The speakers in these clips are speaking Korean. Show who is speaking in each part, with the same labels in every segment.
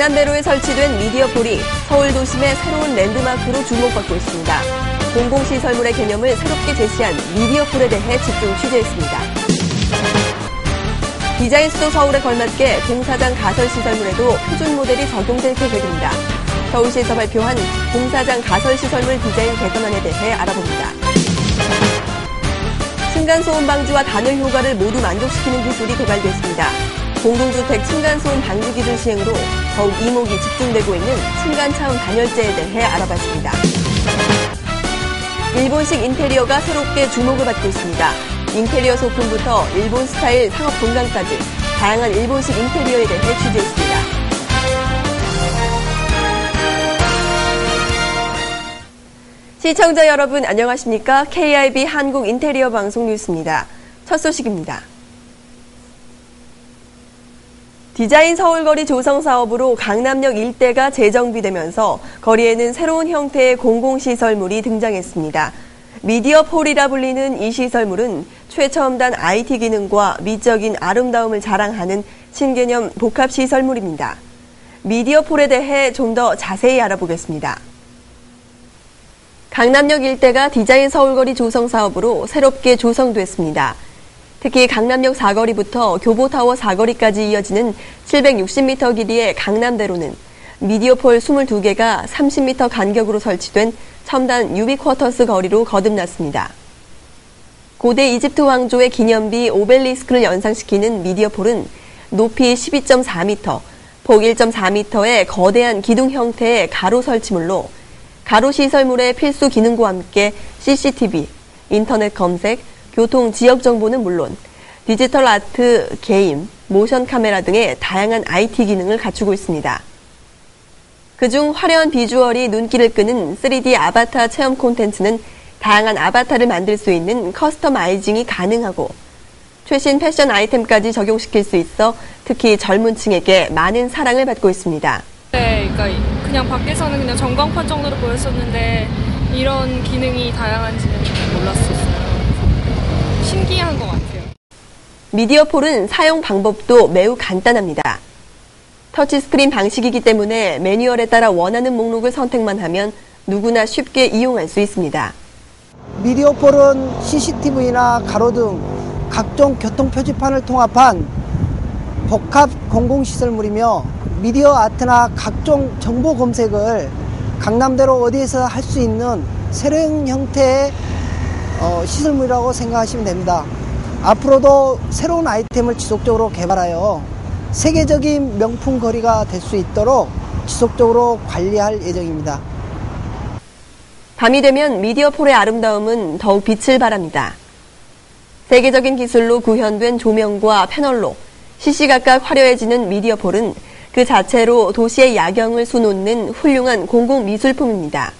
Speaker 1: 강남대로에 설치된 미디어폴이 서울 도심의 새로운 랜드마크로 주목받고 있습니다. 공공시설물의 개념을 새롭게 제시한 미디어폴에 대해 집중 취재했습니다. 디자인 수도 서울에 걸맞게 공사장 가설시설물에도 표준 모델이 적용될 계획입니다. 서울시에서 발표한 공사장 가설시설물 디자인 개선안에 대해 알아봅니다. 층간소음 방지와 단열 효과를 모두 만족시키는 기술이 개발됐습니다. 공동주택 층간소음 방지 기술 시행으로 더욱 이목이 집중되고 있는 층간차음 단열재에 대해 알아봤습니다. 일본식 인테리어가 새롭게 주목을 받고 있습니다. 인테리어 소품부터 일본 스타일 상업 공간까지 다양한 일본식 인테리어에 대해 취재했습니다. 시청자 여러분 안녕하십니까? KIB 한국 인테리어 방송 뉴스입니다. 첫 소식입니다. 디자인 서울거리 조성 사업으로 강남역 일대가 재정비되면서 거리에는 새로운 형태의 공공시설물이 등장했습니다. 미디어 폴이라 불리는 이 시설물은 최첨단 IT 기능과 미적인 아름다움을 자랑하는 신개념 복합 시설물입니다. 미디어 폴에 대해 좀 더 자세히 알아보겠습니다. 강남역 일대가 디자인 서울거리 조성 사업으로 새롭게 조성됐습니다. 특히 강남역 사거리부터 교보타워 사거리까지 이어지는 760m 길이의 강남대로는 미디어폴 22개가 30m 간격으로 설치된 첨단 유비쿼터스 거리로 거듭났습니다. 고대 이집트 왕조의 기념비 오벨리스크를 연상시키는 미디어폴은 높이 12.4m, 폭 1.4m의 거대한 기둥 형태의 가로 설치물로 가로 시설물의 필수 기능과 함께 CCTV, 인터넷 검색, 교통 지역 정보는 물론 디지털 아트, 게임, 모션 카메라 등의 다양한 IT 기능을 갖추고 있습니다. 그중 화려한 비주얼이 눈길을 끄는 3D 아바타 체험 콘텐츠는 다양한 아바타를 만들 수 있는 커스터마이징이 가능하고 최신 패션 아이템까지 적용시킬 수 있어 특히 젊은 층에게 많은 사랑을 받고 있습니다.
Speaker 2: 네, 그러니까 그냥 밖에서는 그냥 전광판 정도로 보였었는데 이런 기능이 다양한지는 몰랐었어요. 신기한 것 같아요.
Speaker 1: 미디어 폴은 사용 방법도 매우 간단합니다. 터치스크린 방식이기 때문에 매뉴얼에 따라 원하는 목록을 선택만 하면 누구나 쉽게 이용할 수 있습니다.
Speaker 3: 미디어 폴은 CCTV나 가로등 각종 교통 표지판을 통합한 복합 공공시설물이며 미디어 아트나 각종 정보 검색을 강남대로 어디에서 할 수 있는 새로운 형태의 어, 시설물이라고 생각하시면 됩니다. 앞으로도 새로운 아이템을 지속적으로 개발하여 세계적인 명품 거리가 될 수 있도록 지속적으로 관리할 예정입니다.
Speaker 1: 밤이 되면 미디어폴의 아름다움은 더욱 빛을 발합니다. 세계적인 기술로 구현된 조명과 패널로 시시각각 화려해지는 미디어폴은 그 자체로 도시의 야경을 수놓는 훌륭한 공공 미술품입니다.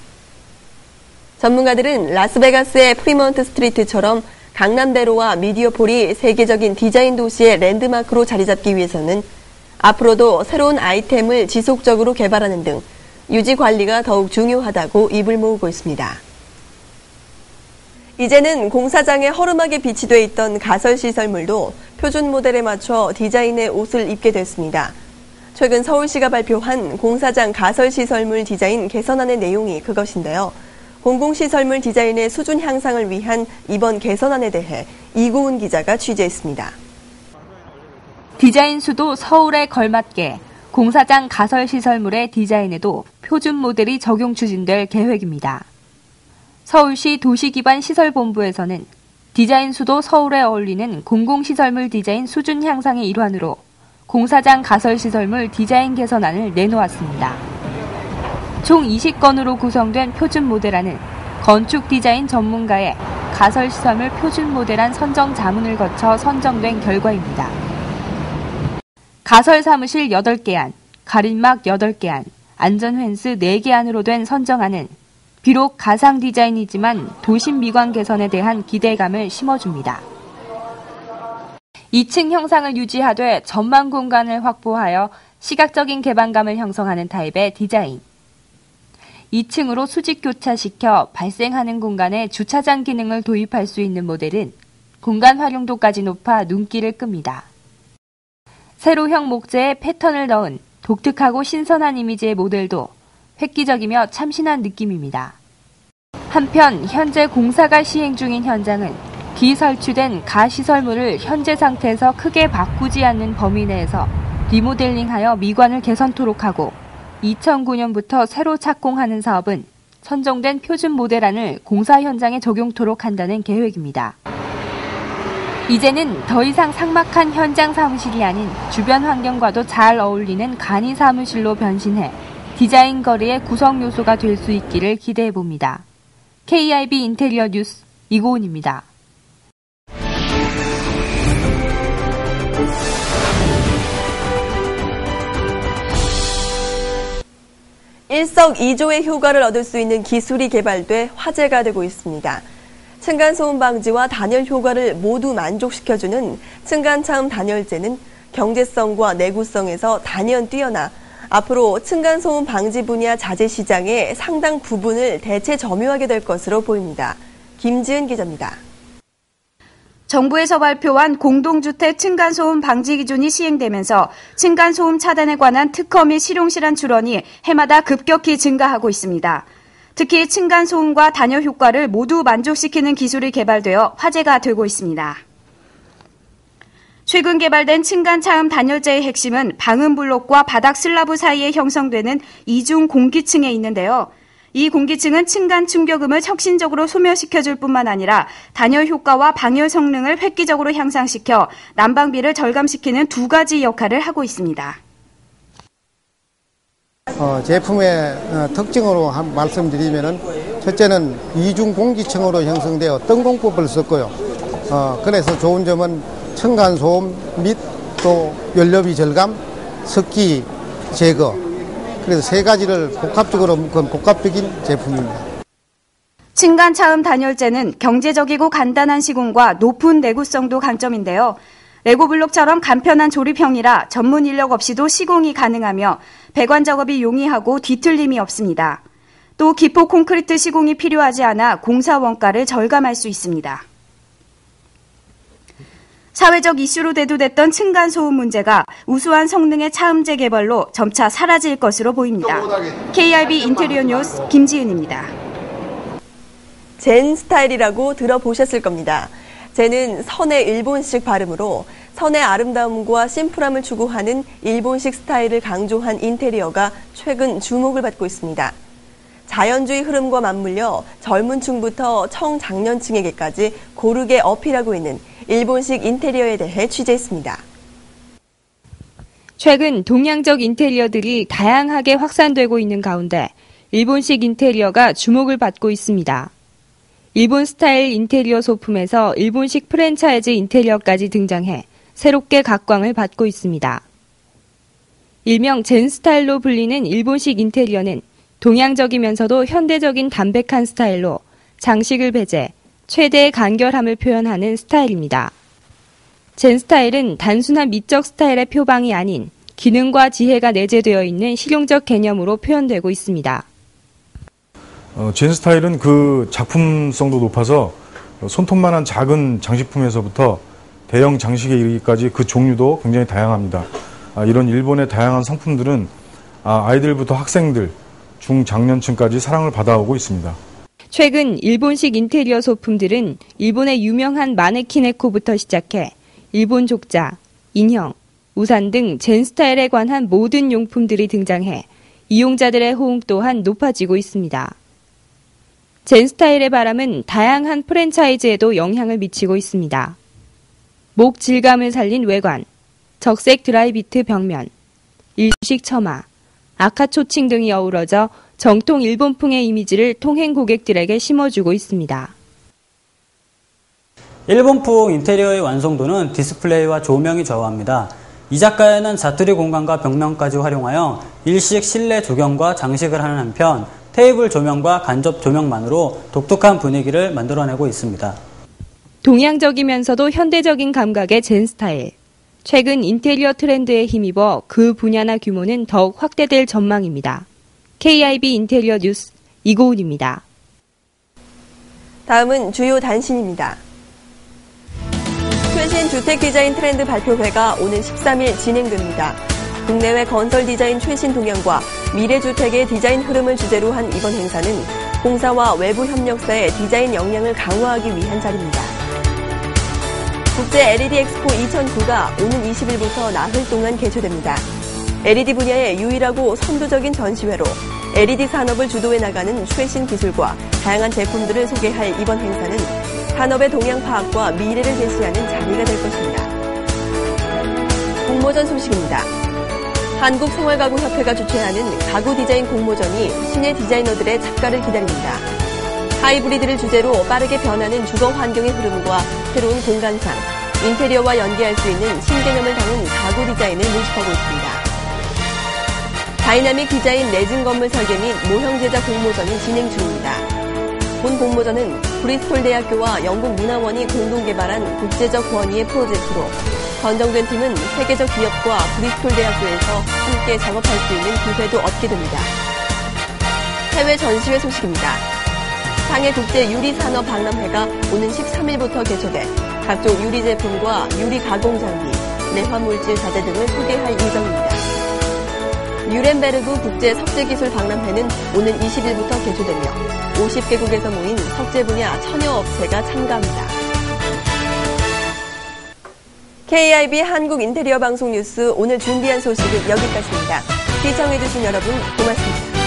Speaker 1: 전문가들은 라스베가스의 프리먼트 스트리트처럼 강남대로와 미디어폴이 세계적인 디자인 도시의 랜드마크로 자리 잡기 위해서는 앞으로도 새로운 아이템을 지속적으로 개발하는 등 유지 관리가 더욱 중요하다고 입을 모으고 있습니다. 이제는 공사장에 허름하게 비치돼 있던 가설 시설물도 표준 모델에 맞춰 디자인의 옷을 입게 됐습니다. 최근 서울시가 발표한 공사장 가설 시설물 디자인 개선안의 내용이 그것인데요. 공공시설물 디자인의 수준 향상을 위한 이번 개선안에 대해 이고은 기자가 취재했습니다.
Speaker 4: 디자인 수도 서울에 걸맞게 공사장 가설 시설물의 디자인에도 표준 모델이 적용 추진될 계획입니다. 서울시 도시기반 시설본부에서는 디자인 수도 서울에 어울리는 공공시설물 디자인 수준 향상의 일환으로 공사장 가설 시설물 디자인 개선안을 내놓았습니다. 총 20건으로 구성된 표준 모델안은 건축 디자인 전문가의 가설 시설물 표준 모델안 선정 자문을 거쳐 선정된 결과입니다. 가설 사무실 8개 안, 가림막 8개 안, 안전 펜스 4개 안으로 된 선정안은 비록 가상 디자인이지만 도심 미관 개선에 대한 기대감을 심어줍니다. 2층 형상을 유지하되 전망 공간을 확보하여 시각적인 개방감을 형성하는 타입의 디자인. 2층으로 수직 교차시켜 발생하는 공간에 주차장 기능을 도입할 수 있는 모델은 공간 활용도까지 높아 눈길을 끕니다. 세로형 목재에 패턴을 넣은 독특하고 신선한 이미지의 모델도 획기적이며 참신한 느낌입니다. 한편 현재 공사가 시행 중인 현장은 비설치된 가시설물을 현재 상태에서 크게 바꾸지 않는 범위 내에서 리모델링하여 미관을 개선토록 하고 2009년부터 새로 착공하는 사업은 선정된 표준 모델안을 공사 현장에 적용토록 한다는 계획입니다. 이제는 더 이상 삭막한 현장 사무실이 아닌 주변 환경과도 잘 어울리는 간이 사무실로 변신해 디자인 거리의 구성 요소가 될 수 있기를 기대해 봅니다. KIB 인테리어 뉴스 이고은입니다.
Speaker 1: 일석이조의 효과를 얻을 수 있는 기술이 개발돼 화제가 되고 있습니다. 층간소음 방지와 단열 효과를 모두 만족시켜주는 층간차음 단열재는 경제성과 내구성에서 단연 뛰어나 앞으로 층간소음 방지 분야 자재 시장의 상당 부분을 대체 점유하게 될 것으로 보입니다. 김지은 기자입니다.
Speaker 5: 정부에서 발표한 공동주택 층간소음 방지 기준이 시행되면서 층간소음 차단에 관한 특허 및 실용실한 출원이 해마다 급격히 증가하고 있습니다. 특히 층간소음과 단열 효과를 모두 만족시키는 기술이 개발되어 화제가 되고 있습니다. 최근 개발된 층간 차음 단열재의 핵심은 방음 블록과 바닥 슬라브 사이에 형성되는 이중 공기층에 있는데요. 이 공기층은 층간 충격음을 혁신적으로 소멸시켜줄 뿐만 아니라 단열 효과와 방열 성능을 획기적으로 향상시켜 난방비를 절감시키는 두 가지 역할을 하고 있습니다.
Speaker 6: 어, 제품의 어, 특징으로 한 말씀드리면은 첫째는 이중 공기층으로 형성되어 뜬공법을 썼고요. 어, 그래서 좋은 점은 층간 소음 및 또 연료비 절감, 습기 제거 그래서 세 가지를 복합적으로 묶은 복합적인 제품입니다.
Speaker 5: 층간 차음 단열재는 경제적이고 간단한 시공과 높은 내구성도 강점인데요. 레고 블록처럼 간편한 조립형이라 전문 인력 없이도 시공이 가능하며 배관 작업이 용이하고 뒤틀림이 없습니다. 또 기포 콘크리트 시공이 필요하지 않아 공사 원가를 절감할 수 있습니다. 사회적 이슈로 대두됐던 층간소음 문제가 우수한 성능의 차음제 개발로 점차 사라질 것으로 보입니다. KRB 인테리어 뉴스 김지은입니다.
Speaker 1: 젠 스타일이라고 들어보셨을 겁니다. 젠은 선의 일본식 발음으로 선의 아름다움과 심플함을 추구하는 일본식 스타일을 강조한 인테리어가 최근 주목을 받고 있습니다. 자연주의 흐름과 맞물려 젊은 층부터 청장년층에게까지 고르게 어필하고 있는 일본식 인테리어에 대해 취재했습니다.
Speaker 4: 최근 동양적 인테리어들이 다양하게 확산되고 있는 가운데 일본식 인테리어가 주목을 받고 있습니다. 일본 스타일 인테리어 소품에서 일본식 프랜차이즈 인테리어까지 등장해 새롭게 각광을 받고 있습니다. 일명 젠 스타일로 불리는 일본식 인테리어는 동양적이면서도 현대적인 담백한 스타일로 장식을 배제, 최대의 간결함을 표현하는 스타일입니다. 젠 스타일은 단순한 미적 스타일의 표방이 아닌 기능과 지혜가 내재되어 있는 실용적 개념으로 표현되고 있습니다.
Speaker 7: 어, 젠 스타일은 그 작품성도 높아서 손톱만한 작은 장식품에서부터 대형 장식에 이르기까지 그 종류도 굉장히 다양합니다. 아, 이런 일본의 다양한 상품들은 아, 아이들부터 학생들, 중장년층까지 사랑을 받아오고 있습니다.
Speaker 4: 최근 일본식 인테리어 소품들은 일본의 유명한 마네키네코부터 시작해 일본 족자, 인형, 우산 등 젠 스타일에 관한 모든 용품들이 등장해 이용자들의 호응 또한 높아지고 있습니다. 젠 스타일의 바람은 다양한 프랜차이즈에도 영향을 미치고 있습니다. 목 질감을 살린 외관, 적색 드라이비트 벽면, 일식 처마, 아카초칭 등이 어우러져 정통 일본풍의 이미지를 통행 고객들에게 심어주고 있습니다.
Speaker 8: 일본풍 인테리어의 완성도는 디스플레이와 조명이 좌우합니다. 이 작가에는 자투리 공간과 벽면까지 활용하여 일식 실내 조경과 장식을 하는 한편 테이블 조명과 간접 조명만으로 독특한 분위기를 만들어내고 있습니다.
Speaker 4: 동양적이면서도 현대적인 감각의 젠 스타일. 최근 인테리어 트렌드에 힘입어 그 분야나 규모는 더욱 확대될 전망입니다. KIB 인테리어 뉴스 이고은입니다.
Speaker 1: 다음은 주요 단신입니다. 최신 주택 디자인 트렌드 발표회가 오는 13일 진행됩니다. 국내외 건설 디자인 최신 동향과 미래 주택의 디자인 흐름을 주제로 한 이번 행사는 공사와 외부 협력사의 디자인 역량을 강화하기 위한 자리입니다. 국제 LED 엑스포 2009가 오는 20일부터 나흘 동안 개최됩니다. LED 분야의 유일하고 선두적인 전시회로 LED 산업을 주도해 나가는 최신 기술과 다양한 제품들을 소개할 이번 행사는 산업의 동향 파악과 미래를 제시하는 자리가 될 것입니다. 공모전 소식입니다. 한국생활가구협회가 주최하는 가구 디자인 공모전이 신의 디자이너들의 작가를 기다립니다. 하이브리드를 주제로 빠르게 변하는 주거 환경의 흐름과 새로운 공간상, 인테리어와 연계할 수 있는 신개념을 담은 가구 디자인을 모집하고 있습니다. 다이나믹 디자인 내진 건물 설계 및 모형 제작 공모전이 진행 중입니다. 본 공모전은 브리스톨 대학교와 영국 문화원이 공동 개발한 국제적 권위의 프로젝트로 선정된 팀은 세계적 기업과 브리스톨 대학교에서 함께 작업할 수 있는 기회도 얻게 됩니다. 해외 전시회 소식입니다. 상해 국제 유리산업 박람회가 오는 13일부터 개최돼 각종 유리 제품과 유리 가공 장비, 내화물질 자재 등을 소개할 예정입니다. 뉴렌베르그 국제 석재기술 박람회는 오는 20일부터 개최되며 50개국에서 모인 석재 분야 천여 업체가 참가합니다. KIB 한국 인테리어 방송 뉴스 오늘 준비한 소식은 여기까지입니다. 시청해주신 여러분 고맙습니다.